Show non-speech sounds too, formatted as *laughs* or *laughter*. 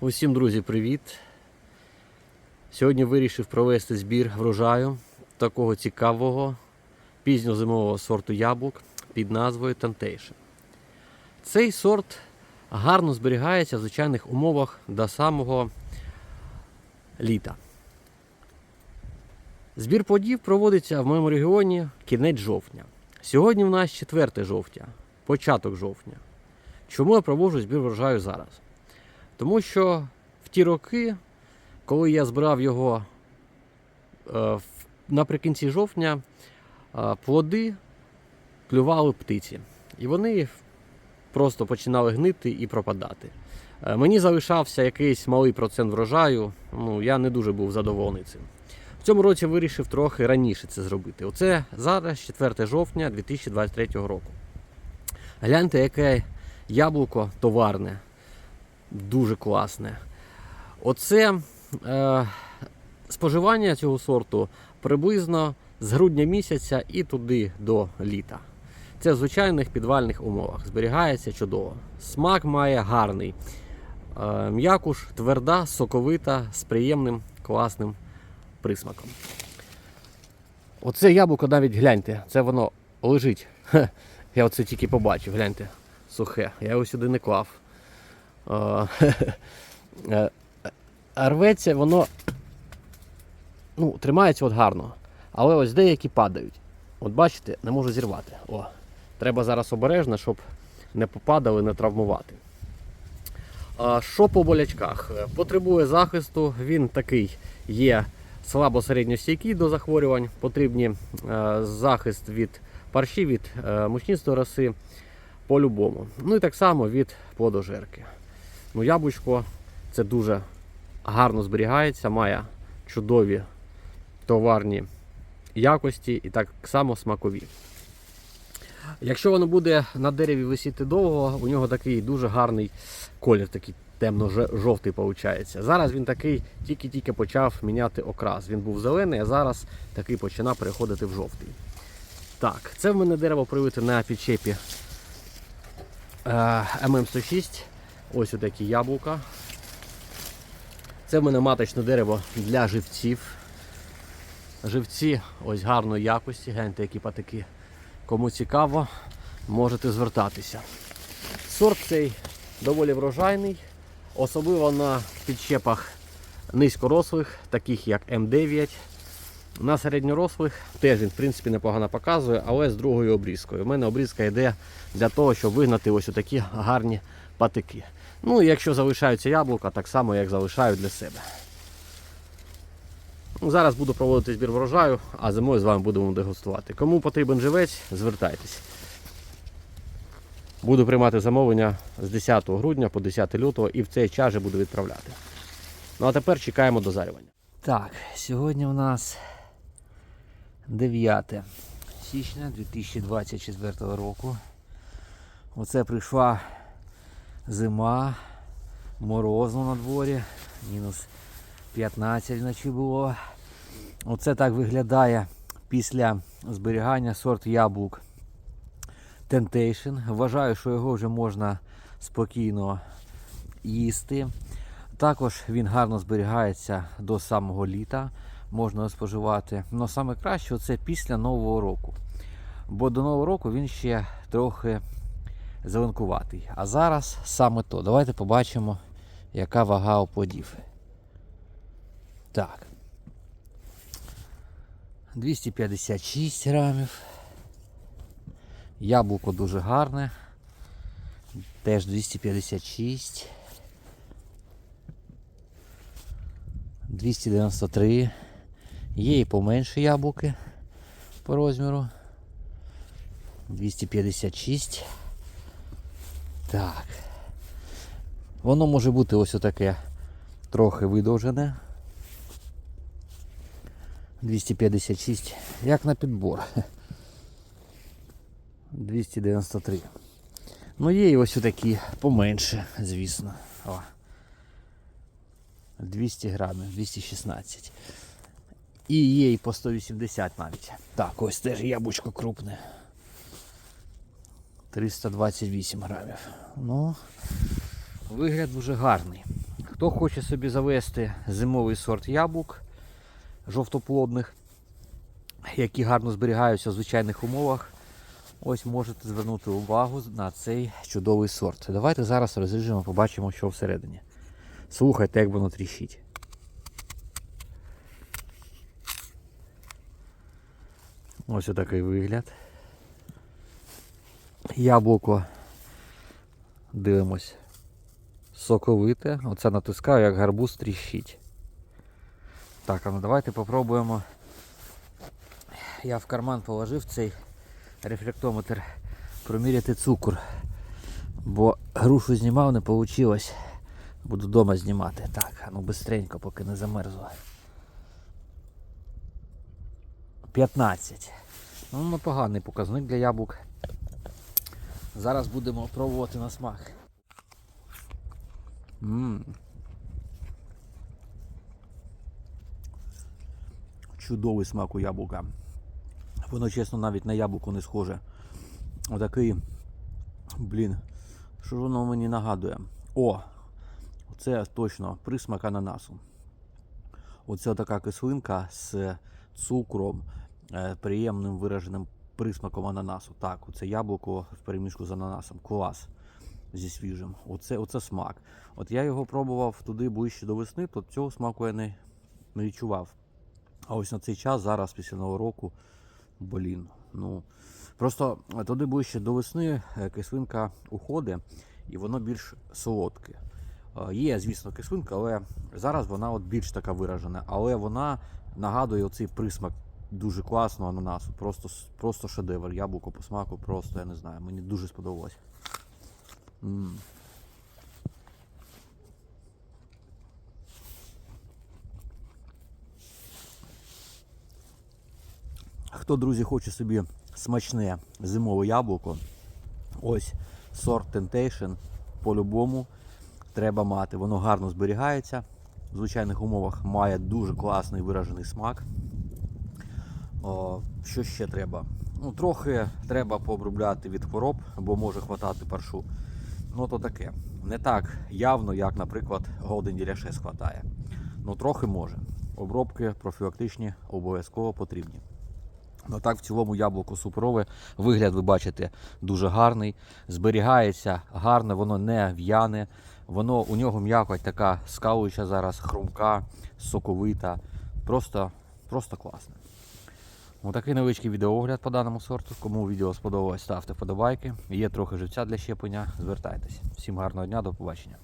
Усім, друзі, привіт! Сьогодні вирішив провести збір врожаю такого цікавого пізньозимового сорту яблук під назвою Temptation. Цей сорт гарно зберігається в звичайних умовах до самого літа. Збір плодів проводиться в моєму регіоні кінець жовтня. Сьогодні в нас 4 жовтня, початок жовтня. Чому я проводжу збір врожаю зараз? Тому що в ті роки, коли я збирав його е, наприкінці жовтня, е, плоди клювали птиці. І вони просто починали гнити і пропадати. Е, Мені залишався якийсь малий процент врожаю, ну я не дуже був задоволений цим. В цьому році вирішив трохи раніше це зробити. Оце зараз 4 жовтня 2023 року. Гляньте, яке яблуко товарне, дуже класне. Оце е, споживання цього сорту приблизно з грудня місяця і туди до літа. Це в звичайних підвальних умовах. Зберігається чудово. Смак має гарний. Е, м'якуш тверда, соковита, з приємним класним присмаком. Оце яблуко навіть гляньте, це воно лежить. Я оце тільки побачив, гляньте, сухе. Я його сюди не клав. *laughs* Е, рветься, воно ну, тримається от гарно. Але ось деякі падають. От бачите, не можу зірвати. О, треба зараз обережно, щоб не попадали, не травмувати. Що по болячках? Е, Потребує захисту, він такий є слабо середньостійкий до захворювань. Потрібні е, захист від парші, від мучнистої роси по-любому. Ну і так само від плодожерки. Ну, яблучко це дуже гарно зберігається, має чудові товарні якості і так само смакові. Якщо воно буде на дереві висіти довго, у нього такий дуже гарний колір, такий темно-жовтий виходить. Зараз він такий тільки-тільки почав міняти окрас. Він був зелений, а зараз такий починає переходити в жовтий. Так, це в мене дерево привите на підчепі е, ММ106. Ось отакі яблука. Це в мене маточне дерево для живців. Живці ось гарної якості, гляньте, які патики. Кому цікаво, можете звертатися. Сорт цей доволі врожайний, особливо на підчепах низькорослих, таких як М9. На середньорослих теж він в принципі непогано показує, але з другою обрізкою. У мене обрізка йде для того, щоб вигнати ось такі гарні патики. Ну і якщо залишаються яблука, так само як залишаю для себе. Ну, Зараз буду проводити збір врожаю, а зимою з вами будемо дегустувати. Кому потрібен живець, звертайтесь. Буду приймати замовлення з 10 грудня по 10 лютого і в цей час же буду відправляти. Ну а тепер чекаємо дозарювання. Так, сьогодні у нас 9 січня 2024 року. Оце прийшла зима, морозно на дворі, мінус 15 вночі було. Оце так виглядає після зберігання сорт яблук Temptation. Вважаю, що його вже можна спокійно їсти. Також він гарно зберігається до самого літа, можна споживати. Але саме краще це після Нового року. Бо до Нового року він ще трохи зеленкуватий. А зараз саме то. Давайте побачимо, яка вага у плодів. Так. 256 грамів. Яблуко дуже гарне. Теж 256. 293. Є і поменше яблуки по розміру. 256. Так. Воно може бути ось отаке трохи видовжене. 256. Як на підбор. 293. Ну є і ось такі поменше, звісно. О. 200 грамів, 216. І є і по 180 навіть. Так, ось теж яблучко крупне. 328 грамів. Ну, вигляд дуже гарний. Хто хоче собі завести зимовий сорт яблук жовтоплодних, які гарно зберігаються в звичайних умовах, ось можете звернути увагу на цей чудовий сорт. Давайте зараз розріжемо, побачимо, що всередині. Слухайте, як воно тріщить. Ось такий вигляд. Яблуко. Дивимось. Соковите. Оце натискаю, як гарбуз тріщить. Так, а ну давайте попробуємо. Я в карман положив цей рефлектометр проміряти цукор. Бо грушу знімав, не вийшло. Буду вдома знімати. Так, а ну бистренько, поки не замерзло. 15. Ну, непоганий показник для яблук. Зараз будемо пробувати на смак. Ммм. Чудовий смак у яблука. Воно, чесно, навіть на яблуко не схоже. Отакий. Блін. Що ж воно мені нагадує? О! Це точно присмак ананасу. Оце така кислинка з цукром, е, приємним вираженим присмаком ананасу. Так, оце яблуко в перемішку з ананасом. Клас зі свіжим. Оце, оце смак. От я його пробував туди ближче до весни, то цього смаку я не, не відчував. А ось на цей час, зараз, після нового року, блін. Ну, просто туди ближче до весни е, кислинка уходить і воно більш солодке. Е, Є, звісно, кислинка, але зараз вона от більш така виражена. Але вона нагадує оцей присмак дуже класного ананасу. Просто, просто шедевр. Яблуко по смаку, просто я не знаю. Мені дуже сподобалось. М. Хто, друзі, хоче собі смачне зимове яблуко, ось сорт Temptation по-любому треба мати. Воно гарно зберігається. В звичайних умовах має дуже класний виражений смак. О, що ще треба? Ну, трохи треба пообробляти від хвороб, бо може хватати паршу. Ну то таке. Не так явно, як, наприклад, Golden Delicious хватає. Ну трохи може. Обробки профілактичні обов'язково потрібні. Ну так, в цілому яблуко суперове. Вигляд, ви бачите, дуже гарний. Зберігається гарно, воно не в'яне. Воно у нього м'якоть така скалуюча зараз, хрумка, соковита. Просто, просто класне. Отакий невеличкий відеоогляд по даному сорту. Кому відео сподобалось, ставте вподобайки. Є трохи живця для щеплення. Звертайтесь. Всім гарного дня, до побачення.